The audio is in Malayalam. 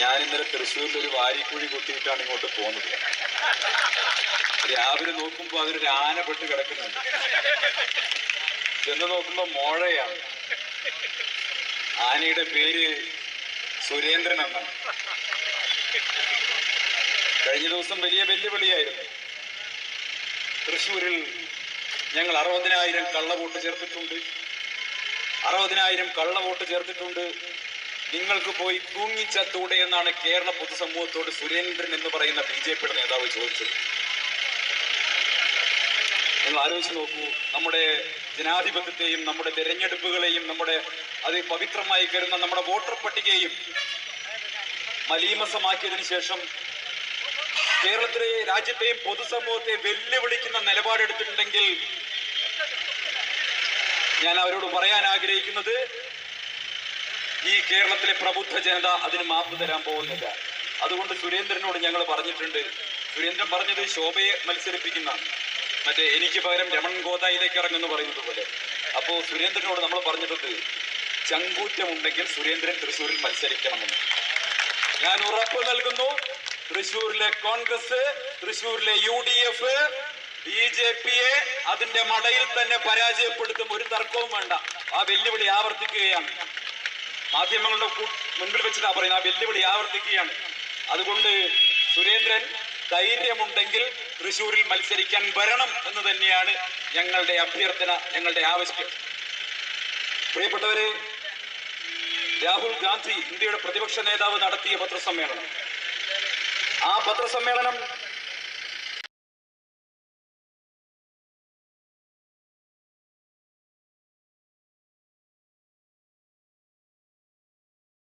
ഞാൻ ഇന്നലെ തൃശ്ശൂരിൽ ഒരു വാരിക്കുഴി കുത്തിയിട്ടാണ് ഇങ്ങോട്ട് പോകുന്നത്. രാവിലെ നോക്കുമ്പോൾ അതൊരു ആന കിടക്കുന്നുണ്ട്. ചെന്ന് നോക്കുമ്പോൾ മോഴയാണ്. ആനയുടെ പേര് സുരേന്ദ്രൻ എന്നാണ്. കഴിഞ്ഞ ദിവസം വലിയ വെല്ലുവിളിയായിരുന്നു. തൃശ്ശൂരിൽ ഞങ്ങൾ അറുപതിനായിരം കള്ളവോട്ട് ചേർത്തിട്ടുണ്ട്. അറുപതിനായിരം കള്ളവോട്ട് ചേർത്തിട്ടുണ്ട്. നിങ്ങൾക്ക് പോയി തൂങ്ങിച്ചത്തൂടെ എന്നാണ് കേരള പൊതുസമൂഹത്തോട് സുരേന്ദ്രൻ എന്ന് പറയുന്ന ബി ജെ പിയുടെ നേതാവ് ചോദിച്ചത്. നിങ്ങൾ ആലോചിച്ച് നോക്കൂ നമ്മുടെ ജനാധിപത്യത്തെയും നമ്മുടെ തെരഞ്ഞെടുപ്പുകളെയും നമ്മുടെ അത് പവിത്രമായി കരുതുന്ന നമ്മുടെ വോട്ടർ പട്ടികയും മലീമസമാക്കിയതിനു ശേഷം കേരളത്തിലെ രാജ്യത്തെയും പൊതുസമൂഹത്തെ വെല്ലുവിളിക്കുന്ന നിലപാടെടുത്തിട്ടുണ്ടെങ്കിൽ ഞാൻ അവരോട് പറയാൻ ആഗ്രഹിക്കുന്നത് ഈ കേരളത്തിലെ പ്രബുദ്ധ ജനത അതിന് മാപ്പ് തരാൻ പോകുന്നില്ല. അതുകൊണ്ട് സുരേന്ദ്രനോട് ഞങ്ങൾ പറഞ്ഞിട്ടുണ്ട്. സുരേന്ദ്രൻ പറഞ്ഞത് ശോഭയെ മത്സരിപ്പിക്കുന്ന മറ്റേ എനിക്ക് പകരം രമൺ ഗോദായിലേക്ക് ഇറങ്ങുമെന്ന് പറയുന്നത് പോലെ. അപ്പോൾ സുരേന്ദ്രനോട് നമ്മൾ പറഞ്ഞിട്ടുണ്ട് ചങ്കൂറ്റമുണ്ടെങ്കിൽ സുരേന്ദ്രൻ തൃശ്ശൂരിൽ മത്സരിക്കണമെന്ന്. ഞാൻ ഉറപ്പ് നൽകുന്നു തൃശ്ശൂരിലെ കോൺഗ്രസ് തൃശ്ശൂരിലെ U D F B J പിയെ അതിന്റെ മടയിൽ തന്നെ പരാജയപ്പെടുത്തും. ഒരു തർക്കവും വേണ്ട. ആ വെല്ലുവിളി ആവർത്തിക്കുകയാണ്. മാധ്യമങ്ങളുടെ മുൻപിൽ വെച്ചിട്ടാ പറയുന്നത് ആ വെല്ലുവിളി ആവർത്തിക്കുകയാണ്. അതുകൊണ്ട് സുരേന്ദ്രൻ ധൈര്യമുണ്ടെങ്കിൽ തൃശൂരിൽ മത്സരിക്കാൻ വരണം എന്ന് തന്നെയാണ് ഞങ്ങളുടെ അഭ്യർത്ഥന ഞങ്ങളുടെ ആവശ്യം. പ്രിയപ്പെട്ടവരെ രാഹുൽ ഗാന്ധി ഇന്ത്യയുടെ പ്രതിപക്ഷ നേതാവ് നടത്തിയ പത്രസമ്മേളനം. ആ പത്രസമ്മേളനം